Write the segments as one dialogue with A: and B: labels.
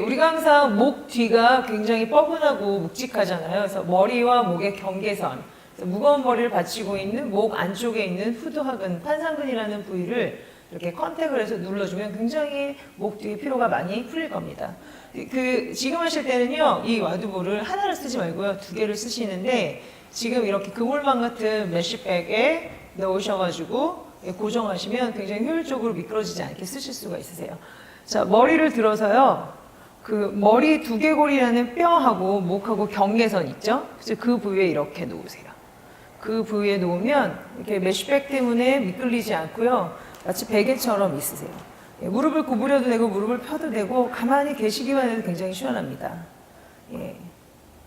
A: 우리가 항상 목 뒤가 굉장히 뻐근하고 묵직하잖아요. 그래서 머리와 목의 경계선, 무거운 머리를 받치고 있는 목 안쪽에 있는 후두하근, 판상근이라는 부위를 이렇게 컨택을 해서 눌러주면 굉장히 목 뒤의 피로가 많이 풀릴 겁니다. 그 지금 하실 때는요, 이 와두볼을 하나를 쓰지 말고요, 두 개를 쓰시는데 지금 이렇게 그물망 같은 메쉬백에 넣으셔가지고 고정하시면 굉장히 효율적으로 미끄러지지 않게 쓰실 수가 있으세요. 자, 머리를 들어서요. 그 머리 두개골이라는 뼈하고 목하고 경계선 있죠? 그래서 그 부위에 이렇게 놓으세요. 그 부위에 놓으면 이렇게 메쉬백 때문에 미끌리지 않고요. 마치 베개처럼 있으세요. 예, 무릎을 구부려도 되고 무릎을 펴도 되고 가만히 계시기만 해도 굉장히 시원합니다. 예.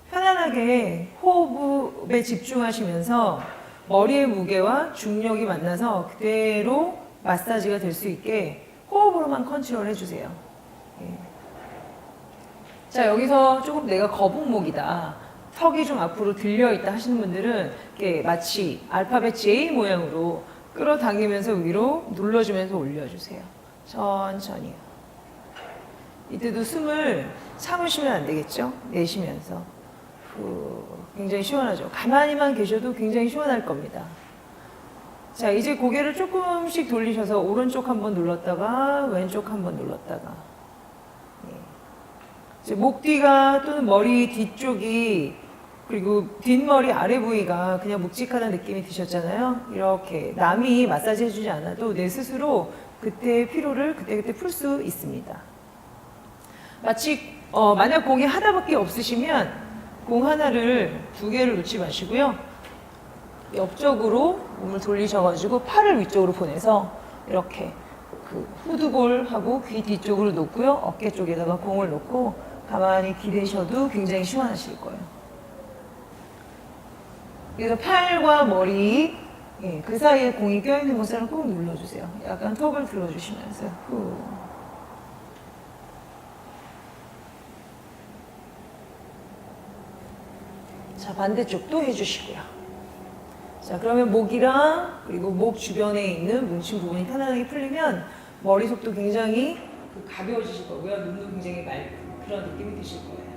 A: 편안하게 호흡에 집중하시면서 머리의 무게와 중력이 만나서 그대로 마사지가 될 수 있게 호흡으로만 컨트롤 해주세요. 예. 자, 여기서 조금 내가 거북목이다. 턱이 좀 앞으로 들려 있다 하시는 분들은 이렇게 마치 알파벳 J 모양으로 끌어당기면서 위로 눌러주면서 올려주세요. 천천히요. 이때도 숨을 참으시면 안 되겠죠? 내쉬면서. 후, 굉장히 시원하죠? 가만히만 계셔도 굉장히 시원할 겁니다. 자, 이제 고개를 조금씩 돌리셔서 오른쪽 한번 눌렀다가 왼쪽 한번 눌렀다가 목 뒤가 또는 머리 뒤쪽이 그리고 뒷머리 아래 부위가 그냥 묵직하다는 느낌이 드셨잖아요. 이렇게 남이 마사지 해주지 않아도 내 스스로 그때의 피로를 그때그때 풀 수 있습니다. 마치 어, 만약 공이 하나밖에 없으시면 공 하나를 두 개를 놓지 마시고요. 옆쪽으로 몸을 돌리셔가지고 팔을 위쪽으로 보내서 이렇게 그 후두골하고 귀 뒤쪽으로 놓고요. 어깨 쪽에다가 공을 놓고 가만히 기대셔도 굉장히 시원하실 거예요. 그래서 팔과 머리 예, 그 사이에 공이 껴있는 곳을 꼭 눌러주세요. 약간 턱을 들어주시면서 후. 자 반대쪽도 해주시고요. 자 그러면 목이랑 그리고 목 주변에 있는 뭉친 부분이 편안하게 풀리면 머리 속도 굉장히 그 가벼워지실 거고요. 눈도 굉장히 맑은 그런 느낌이 드실 거예요.